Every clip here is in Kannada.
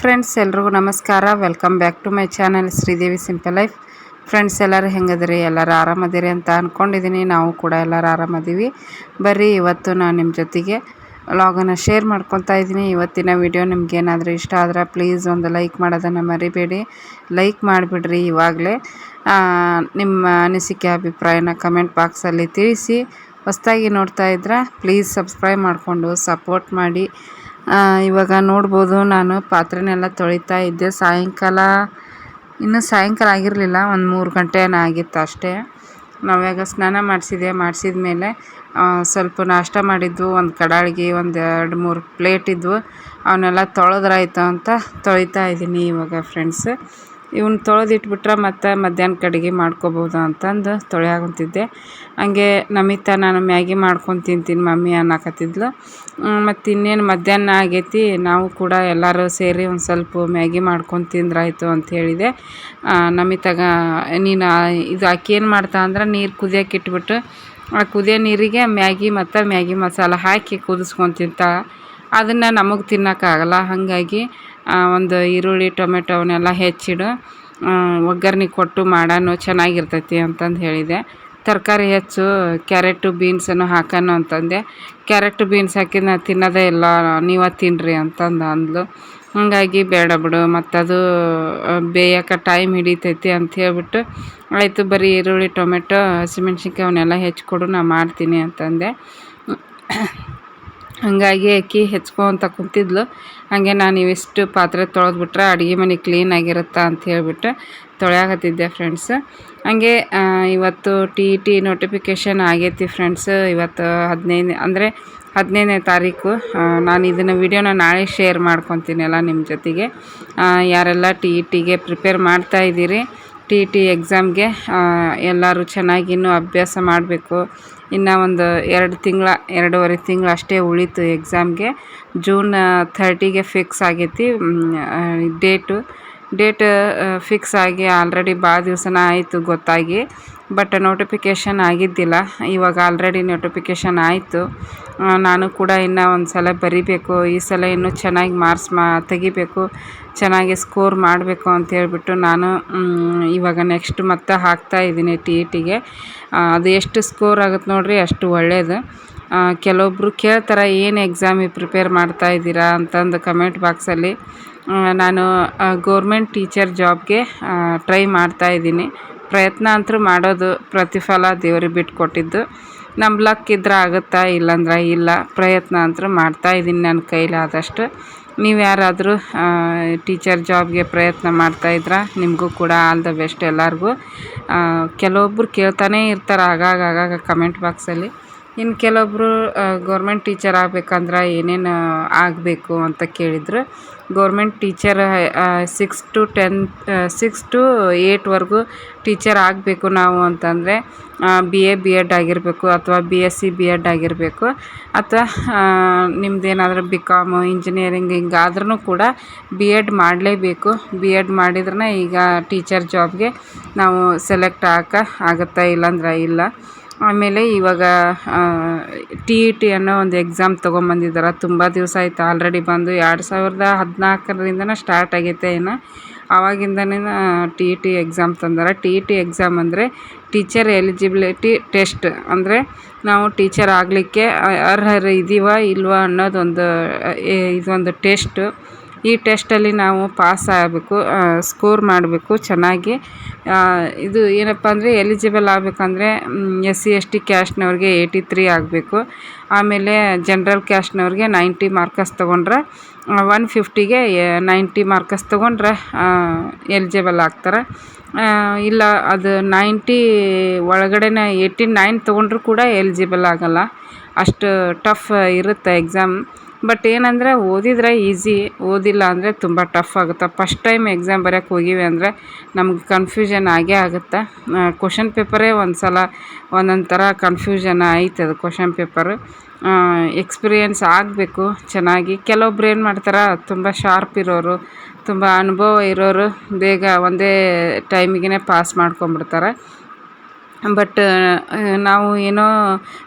ಫ್ರೆಂಡ್ಸ್ ಎಲ್ರಿಗೂ ನಮಸ್ಕಾರ. Welcome back to my channel Sridevi simple life friends ಎಲ್ಲರೂ ಹೆಂಗದಿರಿ? ಎಲ್ಲರೂ ಆರಾಮದಿರಿ ಅಂತ ಅಂದ್ಕೊಂಡಿದ್ದೀನಿ ನಾವು ಕೂಡ ಎಲ್ಲರೂ ಆರಾಮದೀವಿ. ಬರ್ರಿ, ಇವತ್ತು ನಾನು ನಿಮ್ಮ ಜೊತೆಗೆ ಲಾಗನ್ನು ಶೇರ್ ಮಾಡ್ಕೊತಾ ಇದ್ದೀನಿ ಇವತ್ತಿನ ವಿಡಿಯೋ ನಿಮ್ಗೆ ಏನಾದರೂ ಇಷ್ಟ ಆದ್ರೆ ಪ್ಲೀಸ್ ಒಂದು ಲೈಕ್ ಮಾಡೋದನ್ನು ಮರಿಬೇಡಿ. ಲೈಕ್ ಮಾಡಿಬಿಡ್ರಿ ಇವಾಗಲೇ. ನಿಮ್ಮ ಅನಿಸಿಕೆ, ಅಭಿಪ್ರಾಯನ ಕಮೆಂಟ್ ಬಾಕ್ಸಲ್ಲಿ ತಿಳಿಸಿ. ಹೊಸ್ದಾಗಿ ನೋಡ್ತಾ ಇದ್ರೆ ಪ್ಲೀಸ್ ಸಬ್ಸ್ಕ್ರೈಬ್ ಮಾಡಿಕೊಂಡು ಸಪೋರ್ಟ್ ಮಾಡಿ. ಇವಾಗ ನೋಡ್ಬೋದು ನಾನು ಪಾತ್ರೆನೆಲ್ಲ ತೊಳಿತಾ ಇದ್ದೆ. ಸಾಯಂಕಾಲ, ಇನ್ನೂ ಸಾಯಂಕಾಲ ಆಗಿರಲಿಲ್ಲ, ಒಂದು ಮೂರು ಗಂಟೆ ಆಗಿತ್ತು ಅಷ್ಟೇ. ನಾವ್ಯಾಗ ಸ್ನಾನ ಮಾಡಿಸಿದೆ ಮಾಡಿಸಿದ ಮೇಲೆ ಸ್ವಲ್ಪ ನಾಷ್ಟ ಮಾಡಿದ್ವು. ಒಂದು ಕಡಾಳಿಗೆ, ಒಂದು ಎರಡು ಮೂರು ಪ್ಲೇಟ್ ಇದ್ವು. ಅವನ್ನೆಲ್ಲ ತೊಳೆದ್ರಾಯ್ತು ಅಂತ ತೊಳಿತಾ ಇದ್ದೀನಿ ಇವಾಗ ಫ್ರೆಂಡ್ಸ್ ಇವನ್ನ ತೊಳೆದಿಟ್ಬಿಟ್ರೆ ಮತ್ತೆ ಮಧ್ಯಾಹ್ನಕ್ಕೆ ಅಡುಗೆ ಮಾಡ್ಕೊಬೋದು ಅಂತಂದು ತೊಳೆಯಾಗುಂತಿದ್ದೆ ಹಂಗೆ ನಮಿತಾ, ನಾನು ಮ್ಯಾಗಿ ಮಾಡ್ಕೊಂಡು ತಿಂತೀನಿ ಮಮ್ಮಿ ಅನ್ನಕತ್ತಿದ್ಲು. ಮತ್ತು ಇನ್ನೇನು ಮಧ್ಯಾಹ್ನ ಆಗೈತಿ, ನಾವು ಕೂಡ ಎಲ್ಲರೂ ಸೇರಿ ಒಂದು ಸ್ವಲ್ಪ ಮ್ಯಾಗಿ ಮಾಡ್ಕೊಂಡು ತಿಂದ್ರಾಯ್ತು ಅಂತ ಹೇಳಿದೆ. ನಮಿತಾಗ ನೀನು ಇದು ಅಕ್ಕಿ ಏನು ಮಾಡ್ತಾ ಅಂದ್ರೆ ನೀರು ಕುದಿಯೋಕೆ ಇಟ್ಬಿಟ್ಟು, ಆ ಕುದಿಯೋ ನೀರಿಗೆ ಮ್ಯಾಗಿ ಮತ್ತು ಮ್ಯಾಗಿ ಮಸಾಲ ಹಾಕಿ ಕುದಿಸ್ಕೊಂಡು ತಿಂತಾಳೆ. ಅದನ್ನು ನಮಗೆ ತಿನ್ನೋಕ್ಕಾಗಲ್ಲ ಹಾಗಾಗಿ ಒಂದು ಈರುಳ್ಳಿ, ಟೊಮೆಟೊ ಅವನ್ನೆಲ್ಲ ಹೆಚ್ಚಿಡು ಒಗ್ಗರ್ಣೆ ಕೊಟ್ಟು ಮಾಡೋಣ ಚೆನ್ನಾಗಿರ್ತೈತಿ ಅಂತಂದು ಹೇಳಿದೆ. ತರಕಾರಿ ಹೆಚ್ಚು, ಕ್ಯಾರೆಟು, ಬೀನ್ಸನ್ನು ಹಾಕೋಣ ಅಂತಂದೆ. ಕ್ಯಾರೆಟು, ಬೀನ್ಸ್ ಹಾಕಿದ ನಾನು ತಿನ್ನೋದೇ ಇಲ್ಲ, ನೀವು ತಿನ್ನಿರಿ ಅಂತಂದು ಅಂದ್ಲು. ಹಾಗಾಗಿ ಬೇಡ ಬಿಡು, ಮತ್ತದು ಅದು ಬೇಯೋಕೆ ಟೈಮ್ ಹಿಡಿತೈತಿ ಅಂತ ಹೇಳ್ಬಿಟ್ಟು, ಆಯಿತು ಬರೀ ಈರುಳ್ಳಿ, ಟೊಮೆಟೊ, ಹಸಿಮೆಣ್ಸಿನ್ಕಾಯಿ ಅವನ್ನೆಲ್ಲ ಹೆಚ್ಚಿಕೊಡು ನಾನು ಮಾಡ್ತೀನಿ ಅಂತಂದೆ. ಹಾಗಾಗಿ ಅಕ್ಕಿ ಹೆಚ್ಕೊತ ಕುಂತಿದ್ಲು. ಹಾಗೆ ನಾನು ಇವಿಷ್ಟು ಪಾತ್ರೆ ತೊಳೆದ್ಬಿಟ್ರೆ ಅಡುಗೆ ಮನೆ ಕ್ಲೀನ್ ಕ್ಲೀನಾಗಿರುತ್ತಾ ಅಂತ ಹೇಳ್ಬಿಟ್ಟು ತೊಳೆಯಾಕತ್ತಿದ್ದೆ ಫ್ರೆಂಡ್ಸ್ ಹಾಗೆ ಇವತ್ತು ಟಿ ಟಿ ನೋಟಿಫಿಕೇಷನ್ ಆಗೈತಿ ಫ್ರೆಂಡ್ಸ್ ಇವತ್ತು ಹದಿನೈದು ಅಂದರೆ ಹದಿನೈದನೇ ತಾರೀಕು. ನಾನು ಇದನ್ನು ವಿಡಿಯೋನ ನಾಳೆ ಶೇರ್ ಮಾಡ್ಕೊತೀನಲ್ಲ ನಿಮ್ಮ ಜೊತೆಗೆ. ಯಾರೆಲ್ಲ ಟಿ ಇ ಟಿಗೆ ಪ್ರಿಪೇರ್ ಮಾಡ್ತಾ ಇದ್ದೀರಿ, ಟಿ ಇ ಟಿ ಎಕ್ಸಾಮ್ಗೆ ಎಲ್ಲರೂ ಚೆನ್ನಾಗಿ ಇನ್ನೂ ಅಭ್ಯಾಸ ಮಾಡಬೇಕು. ಇನ್ನು ಒಂದು ಎರಡು ತಿಂಗಳ, ಎರಡೂವರೆ ತಿಂಗಳು ಅಷ್ಟೇ ಉಳೀತು ಎಕ್ಸಾಮ್ಗೆ ಜೂನ್ ಥರ್ಟಿಗೆ ಫಿಕ್ಸ್ ಆಗೈತಿ ಡೇಟು ಡೇಟ್ ಫಿಕ್ಸ್ ಆಗಿ ಆಲ್ರೆಡಿ ಭಾಳ ದಿವ್ಸನೇ ಆಯಿತು ಗೊತ್ತಾಗಿ. ಬಟ್ ನೋಟಿಫಿಕೇಷನ್ ಆಗಿದ್ದಿಲ್ಲ. ಇವಾಗ ಆಲ್ರೆಡಿ ನೋಟಿಫಿಕೇಷನ್ ಆಯಿತು. ನಾನು ಕೂಡ ಇನ್ನೂ ಒಂದು ಸಲ ಬರಿಬೇಕು. ಈ ಸಲ ಇನ್ನೂ ಚೆನ್ನಾಗಿ ಮಾರ್ಕ್ಸ್ ಮಾ, ತೆಗಿಬೇಕು. ಚೆನ್ನಾಗಿ ಸ್ಕೋರ್ ಮಾಡಬೇಕು ಅಂತ ಹೇಳಿಬಿಟ್ಟು ನಾನು ಇವಾಗ ನೆಕ್ಸ್ಟ್ ಮತ್ತೆ ಹಾಕ್ತಾ ಇದ್ದೀನಿ ಟಿ ಇ ಟಿಗೆ ಅದು ಎಷ್ಟು ಸ್ಕೋರ್ ಆಗುತ್ತೆ ನೋಡಿರಿ, ಅಷ್ಟು ಒಳ್ಳೆಯದು ಕೆಲವೊಬ್ಬರು ಕೇಳ್ತಾರೆ, ಏನು ಎಕ್ಸಾಮಿಗೆ ಪ್ರಿಪೇರ್ ಮಾಡ್ತಾ ಇದ್ದೀರಾ? ಅಂತಂದು ಕಮೆಂಟ್ ಬಾಕ್ಸಲ್ಲಿ ನಾನು ಗೌರ್ಮೆಂಟ್ ಟೀಚರ್ ಜಾಬ್ಗೆ ಟ್ರೈ ಮಾಡ್ತಾ ಇದ್ದೀನಿ. ಪ್ರಯತ್ನ ಅಂತೂ ಮಾಡೋದು ಪ್ರತಿಫಲ ದೇವ್ರಿಗೆ ಬಿಟ್ಕೊಟ್ಟಿದ್ದು. ನಮ್ಮ ಲಕ್ ಇದ್ರೆ ಆಗುತ್ತಾ ಇಲ್ಲಾಂದ್ರೆ ಇಲ್ಲ. ಪ್ರಯತ್ನ ಅಂತೂ ಮಾಡ್ತಾಯಿದ್ದೀನಿ ನನ್ನ ಕೈಲಾದಷ್ಟು ನೀವು ಯಾರಾದರೂ ಟೀಚರ್ ಜಾಬ್ಗೆ ಪ್ರಯತ್ನ ಮಾಡ್ತಾಯಿದ್ರೆ ನಿಮಗೂ ಕೂಡ ಆಲ್ ದ ಬೆಸ್ಟ್ ಎಲ್ಲರಿಗೂ. ಕೆಲವೊಬ್ಬರು ಕೇಳ್ತಾನೇ ಇರ್ತಾರೆ ಆಗಾಗ ಆಗಾಗ ಕಮೆಂಟ್ ಬಾಕ್ಸಲ್ಲಿ. ಇನ್ನು ಕೆಲವೊಬ್ಬರು ಗೌರ್ಮೆಂಟ್ ಟೀಚರ್ ಆಗ್ಬೇಕಂದ್ರೆ ಏನೇನು ಆಗಬೇಕು ಅಂತ ಕೇಳಿದರು. Government teacher six to ten six to ಏಟ್ವರೆಗೂ teacher ಆಗಬೇಕು ನಾವು ಅಂತಂದರೆ ಬಿ ಎ ಬಿ ಎಡ್ ಆಗಿರಬೇಕು ಅಥವಾ B S C B Ed ಆಗಿರಬೇಕು ಅಥವಾ ನಿಮ್ಮದೇನಾದರೂ ಬಿ ಕಾಮು ಇಂಜಿನಿಯರಿಂಗ್ ಹಿಂಗಾದ್ರೂ ಕೂಡ ಬಿ ಎಡ್ ಮಾಡಲೇಬೇಕು. ಬಿ ಎಡ್ ಮಾಡಿದ್ರೆ ಈಗ ಟೀಚರ್ ಜಾಬ್ಗೆ ನಾವು ಸೆಲೆಕ್ಟ್ ಆಗೋಕೆ ಆಗುತ್ತಾ ಇಲ್ಲಾಂದ್ರೆ ಇಲ್ಲ. ಆಮೇಲೆ ಇವಾಗ ಟಿ ಇ ಟಿ ಅನ್ನೋ ಒಂದು ಎಕ್ಸಾಮ್ ತೊಗೊಂಬಂದಿದ್ದಾರೆ ತುಂಬ ದಿವಸ ಆಯಿತು. ಆಲ್ರೆಡಿ ಬಂದು ಎರಡು ಸಾವಿರದ ಹದಿನಾಲ್ಕರಿಂದನೇ ಸ್ಟಾರ್ಟ್ ಆಗೈತೆ ಏನೋ. ಆವಾಗಿಂದನೇ ಟಿ ಇ ಟಿ ಎಕ್ಸಾಮ್ ತಂದಾರೆ. ಟಿ ಇ ಟಿ ಎಕ್ಸಾಮ್ ಅಂದರೆ ಟೀಚರ್ ಎಲಿಜಿಬಿಲಿಟಿ ಟೆಸ್ಟ್ ಅಂದರೆ ನಾವು ಟೀಚರ್ ಆಗಲಿಕ್ಕೆ ಅರ್ಹರು ಇದ್ದೀವಾ ಇಲ್ವಾ ಅನ್ನೋದೊಂದು ಇದೊಂದು ಟೆಸ್ಟು ಈ ಟೆಸ್ಟಲ್ಲಿ ನಾವು ಪಾಸ್ ಆಗಬೇಕು ಸ್ಕೋರ್ ಮಾಡಬೇಕು ಚೆನ್ನಾಗಿ. ಇದು ಏನಪ್ಪ ಅಂದರೆ ಎಲಿಜಿಬಲ್ ಆಗಬೇಕಂದ್ರೆ ಎಸ್ ಸಿ, ಎಸ್ ಟಿ ಕ್ಯಾಸ್ಟ್ನವ್ರಿಗೆ ಏಯ್ಟಿ ತ್ರೀ ಆಗಬೇಕು. ಆಮೇಲೆ ಜನ್ರಲ್ ಕ್ಯಾಸ್ಟ್ನವ್ರಿಗೆ ನೈಂಟಿ ಮಾರ್ಕಸ್ ತೊಗೊಂಡ್ರೆ ಒನ್ ಫಿಫ್ಟಿಗೆ ನೈಂಟಿ ಮಾರ್ಕಸ್ ತೊಗೊಂಡ್ರೆ ಎಲಿಜಿಬಲ್ ಆಗ್ತಾರೆ. ಇಲ್ಲ, ಅದು ನೈಂಟಿ ಒಳಗಡೆನೇ ಏಯ್ಟಿ ನೈನ್ ತೊಗೊಂಡ್ರು ಕೂಡ ಎಲಿಜಿಬಲ್ ಆಗೋಲ್ಲ. ಅಷ್ಟು ಟಫ್ ಇರುತ್ತೆ ಎಕ್ಸಾಮ್. ಬಟ್ ಏನಂದರೆ ಓದಿದರೆ ಈಸಿ, ಓದಿಲ್ಲ ಅಂದರೆ ತುಂಬ ಟಫ್ ಆಗುತ್ತೆ. ಫಸ್ಟ್ ಟೈಮ್ ಎಕ್ಸಾಮ್ ಬರೆಯೋಕೆ ಹೋಗೀವಿ ಅಂದರೆ ನಮ್ಗೆ ಕನ್ಫ್ಯೂಷನ್ ಆಗೇ ಆಗುತ್ತೆ. ಕ್ವಶನ್ ಪೇಪರೇ ಒಂದು ಸಲ ಒಂದೊಂದು ಥರ ಕನ್ಫ್ಯೂಷನ್ ಅದು ಕ್ವಶನ್ ಪೇಪರು ಎಕ್ಸ್ಪೀರಿಯೆನ್ಸ್ ಆಗಬೇಕು, ಚೆನ್ನಾಗಿ. ಕೆಲವೊಬ್ರು ಏನು ಮಾಡ್ತಾರೆ, ತುಂಬ ಶಾರ್ಪ್ ಇರೋರು, ತುಂಬ ಅನುಭವ ಇರೋರು ಬೇಗ ಒಂದೇ ಟೈಮಿಗೆ ಪಾಸ್ ಮಾಡ್ಕೊಂಬಿಡ್ತಾರೆ ಬಟ್ ನಾವು ಏನೋ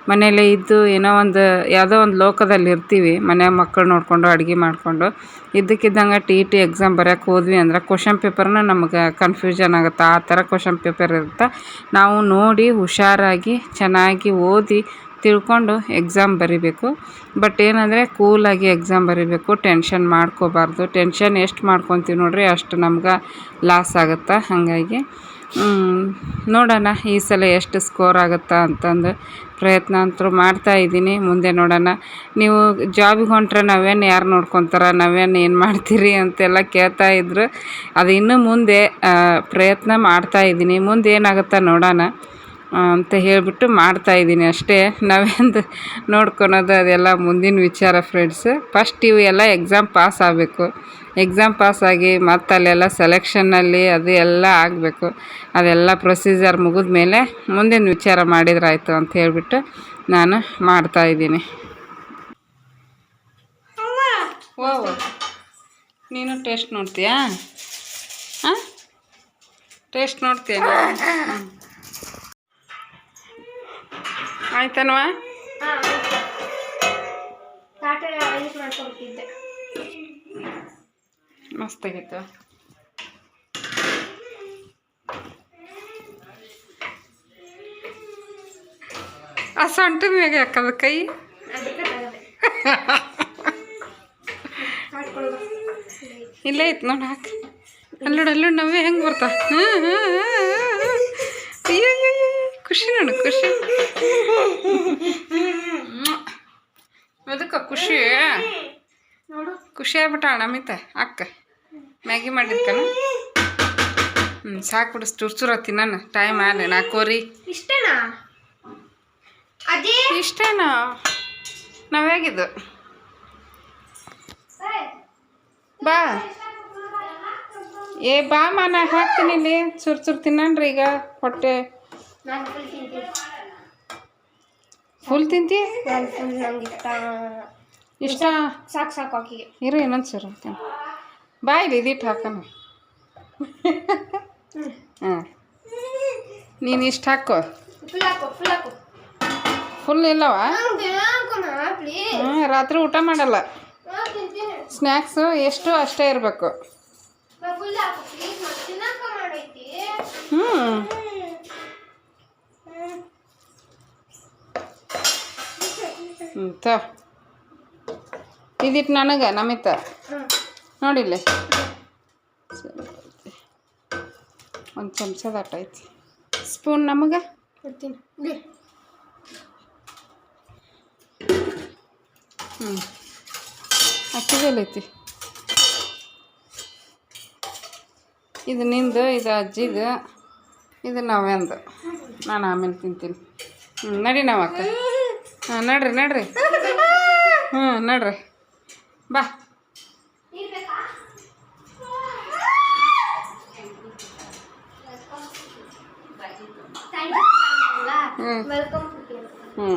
ಮನೆಯಲ್ಲೇ ಇದ್ದು ಏನೋ ಒಂದು ಯಾವುದೋ ಒಂದು ಲೋಕದಲ್ಲಿ ಇರ್ತೀವಿ, ಮನೆ ಮಕ್ಕಳು ನೋಡಿಕೊಂಡು, ಅಡುಗೆ ಮಾಡಿಕೊಂಡು. ಇದ್ದಕ್ಕಿದ್ದಂಗೆ ಟಿ ಟಿ ಎಕ್ಸಾಮ್ ಬರೆಯೋಕೆ ಹೋದ್ವಿ ಅಂದ್ರೆ ಕ್ವಶನ್ ಪೇಪರ್ನ ನಮ್ಗೆ ಕನ್ಫ್ಯೂಷನ್ ಆಗುತ್ತೆ. ಆ ಥರ ಕ್ವಶನ್ ಪೇಪರ್ ಇರುತ್ತೆ. ನಾವು ನೋಡಿ ಹುಷಾರಾಗಿ, ಚೆನ್ನಾಗಿ ಓದಿ ತಿಳ್ಕೊಂಡು ಎಕ್ಸಾಮ್ ಬರಿಬೇಕು. ಬಟ್ ಏನಂದರೆ ಕೂಲಾಗಿ ಎಕ್ಸಾಮ್ ಬರಿಬೇಕು ಟೆನ್ಷನ್ ಮಾಡ್ಕೋಬಾರ್ದು. ಟೆನ್ಷನ್ ಎಷ್ಟು ಮಾಡ್ಕೊತೀವಿ ನೋಡ್ರಿ ಅಷ್ಟು ನಮ್ಗೆ ಲಾಸ್ ಆಗುತ್ತೆ? ಹಾಗಾಗಿ ನೋಡೋಣ ಈ ಸಲ ಎಷ್ಟು ಸ್ಕೋರ್ ಆಗುತ್ತಾ ಅಂತಂದು ಪ್ರಯತ್ನ ಅಂತೂ ಮಾಡ್ತಾ ಇದ್ದೀನಿ. ಮುಂದೆ ನೋಡೋಣ. ನೀವು ಜಾಬಿಗೆ ಹೊಂಟ್ರೆ ನಾವೇನು ಯಾರು ನೋಡ್ಕೊತಾರ? ನಾವೇನು ಏನು ಮಾಡ್ತೀರಿ ಅಂತೆಲ್ಲ ಕೇಳ್ತಾ ಇದ್ರು. ಅದು ಇನ್ನೂ ಮುಂದೆ ಪ್ರಯತ್ನ ಮಾಡ್ತಾ ಇದ್ದೀನಿ. ಮುಂದೆ ಏನಾಗುತ್ತೆ ನೋಡೋಣ. ಅಂತ ಹೇಳಿಬಿಟ್ಟು ಮಾಡ್ತಾ ಇದ್ದೀನಿ ಅಷ್ಟೇ. ನಾವೆಂದು ನೋಡ್ಕೊಳೋದು ಅದೆಲ್ಲ ಮುಂದಿನ ವಿಚಾರ ಫ್ರೆಂಡ್ಸ್ ಫಸ್ಟ್ ಇವು ಎಲ್ಲ ಎಕ್ಸಾಮ್ ಪಾಸ್ ಆಗಬೇಕು. ಎಕ್ಸಾಮ್ ಪಾಸ್ ಆಗಿ ಮತ್ತು ಅಲ್ಲೆಲ್ಲ ಸೆಲೆಕ್ಷನ್ನಲ್ಲಿ ಅದು ಎಲ್ಲ ಆಗಬೇಕು. ಅದೆಲ್ಲ ಪ್ರೊಸೀಜರ್ ಮುಗಿದ ಮೇಲೆ ಮುಂದಿನ ವಿಚಾರ ಮಾಡಿದ್ರಾಯಿತು ಅಂತ ಹೇಳಿಬಿಟ್ಟು ನಾನು ಮಾಡ್ತಾ ಇದ್ದೀನಿ. ಓ, ನೀನು ಟೇಸ್ಟ್ ನೋಡ್ತೀಯಾ? ಹಾಂ ಟೇಸ್ಟ್ ನೋಡ್ತೀಯ? ಆಯ್ತನವಾ ಮಸ್ತಾಗಿತ್ತು ಆ ಸೊಂಟದ ಮ್ಯಾಗೆ ಹಾಕದ ಕೈ? ಇಲ್ಲೇ ಐತೆ ನೋಡಿ ಹಾಕಿ. ಅಲ್ಲೋಡು ಅಲ್ಲೋಡು ನವ್ವೆ ಹೆಂಗೆ ಬರ್ತಾ? ಹಾಂ ಖುಷಿ ನೋಡು ಖುಷಿ ಖುಷಿ? ಖುಷಿ ಆಗ್ಬಿಟ್ಟಾಳ ಅಮಿತ ಅಕ್ಕ. ಮ್ಯಾಗಿ ಮಾಡಿದ್ಕನ? ಹ್ಞೂ ಸಾಕು ಬಿಡು ಚುರ್ಚುರ ಚೂರ ತಿನ್ನ ಟೈಮ್ ಆಲೆ ನಾಲ್ಕೂವರೆ ಇಷ್ಟೇನಾ? ಅದೇ ನಾವು ಹೇಗಿದ್ದು ಬಾ. ಏ ಬಾ ಮಾ ನಾ ಹಾಕ್ತೀನಿ ಇಲ್ಲಿ. ಚುರ್ ಚುರ್ ತಿನ್ನಣ್ರಿ ಈಗ ಹೊಟ್ಟೆ. ಫುಲ್ ತಿಂತಿ ಇಷ್ಟ? ಸಾಕು ಸಾಕು ಆಕಿಗೆ ಇರು ಇನ್ನೊಂದು ಸರ್ ಬಾಯ್ ಬಾ ಇಲ್ಲಿ ಇದಿಟ್ಟು ಹಾಕೋಣ. ಹಾಂ. ನೀನು ಇಷ್ಟು ಹಾಕೋ. ಫುಲ್ ಹಾಕು ಫುಲ್ ಹಾಕು. ಫುಲ್ ಇಲ್ಲವ? ಹ್ಞೂ ರಾತ್ರಿ ಊಟ ಮಾಡಲ್ಲ. ಸ್ನ್ಯಾಕ್ಸು ಎಷ್ಟು ಅಷ್ಟೇ ಇರಬೇಕು. ಹಾಕು ಹ್ಞೂ ಹ್ಞೂ ತ. ಇದಿಟ್ಟು ನನಗೆ ನಮಿತ. ನೋಡಿಲ್ಲ? ಒಂದು ಚಮಚದ ಆಟ ಐತಿ. ಸ್ಪೂನ್ ನಮಗೆ? ಹ್ಞೂ ಅಕ್ಕಿದೆಲ್ಲೈತಿ ಇದು ನಿಂದು ಇದು ಅಜ್ಜಿದು ಇದು ನಾವೆಂದು ನಾನು ಆಮೇಲೆ ತಿಂತೀನಿ. ಹ್ಞೂ ನಡಿ ನಾವು ಅಕ್ಕ. ಹಾಂ ನಡ್ರಿ ನಡ್ರಿ. ಹ್ಞೂ ನಡ್ರಿ. ಬಾ. ಹ್ಞೂ ಹ್ಞೂ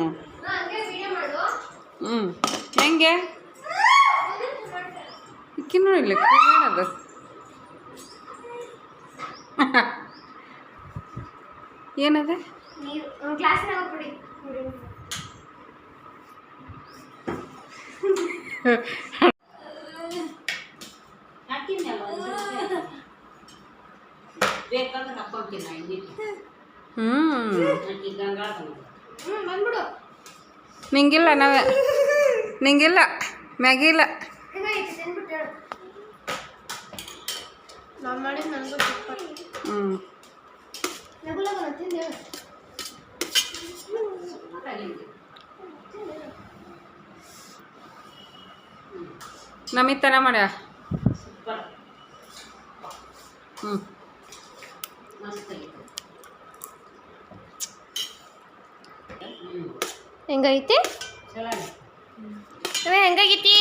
ಹಂಗೆ ವಿಡಿಯೋ ಮಾಡು. ಹ್ಞೂ ಹೆಂಗೆ? ಇಕ್ಕಿ ನೋಡಿಲ್ಲ ಏನದು? ಗ್ಲಾಸ್ನಾಗ ಕೊಡಿ ಬಂದ್ಬಿಡು ನಿಂಗಿಲ್ಲ ನಾವೇ ನಿಂಗಿಲ್ಲ ಮ್ಯಾಗಿ ಇಲ್ಲ ಹೆಂಗಾಯ್ತು ತಿಂದ್ಬಿಟ್ಟು ಹೇಳು ನಾನು ಮಾಡಿದ್ದು ನನಗೂ ಸೂಪರ್ ಹ್ಞೂ ಲಗು ಮಾಡ ನಾನು ಹ್ಞೂ ಹೆಂಗೈತಿ? ಹೆಂಗಾಗೈತಿ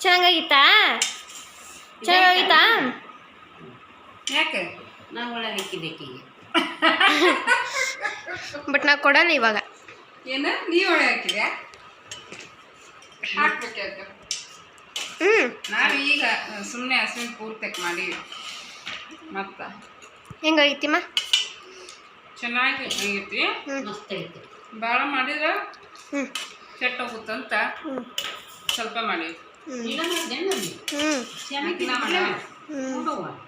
ಚೆನ್ನಾಗಾಗಿತ್ತಾ ಚೆನ್ನಾಗಾಗಿತ್ತಾ ಯಾಕೆ? ಬಟ್ ನಾ ಕೊಡಲ್ಲ ಇವಾಗ. ಏನ? ನೀವು ಒಳ್ಳೆ ಹಾಕಿದ್ಯಾ ಹಾಕ್ಬೇಕಾಯ್ತು ಹ್ಮ್. ನಾವು ಈಗ ಸುಮ್ಮನೆ ಹಸುವಿನ ಪೂರ್ತಕ್ಕೆ ಮಾಡಿ. ಮತ್ತ? ಹೆಂಗೈತಿ ಚೆನ್ನಾಗಿ ಆಗೈತಿ ಮಸ್ತ್ ಐತಿ ಭಾಳ ಮಾಡಿದ್ರೆ? ಹ್ಞೂ ಕೆಟ್ಟ ಹೋಗುತ್ತಂತ ಸ್ವಲ್ಪ ಮಾಡಿ. ಈಗ ಮಾಡಿದೆ ಹ್ಞೂ ಹ್ಞೂ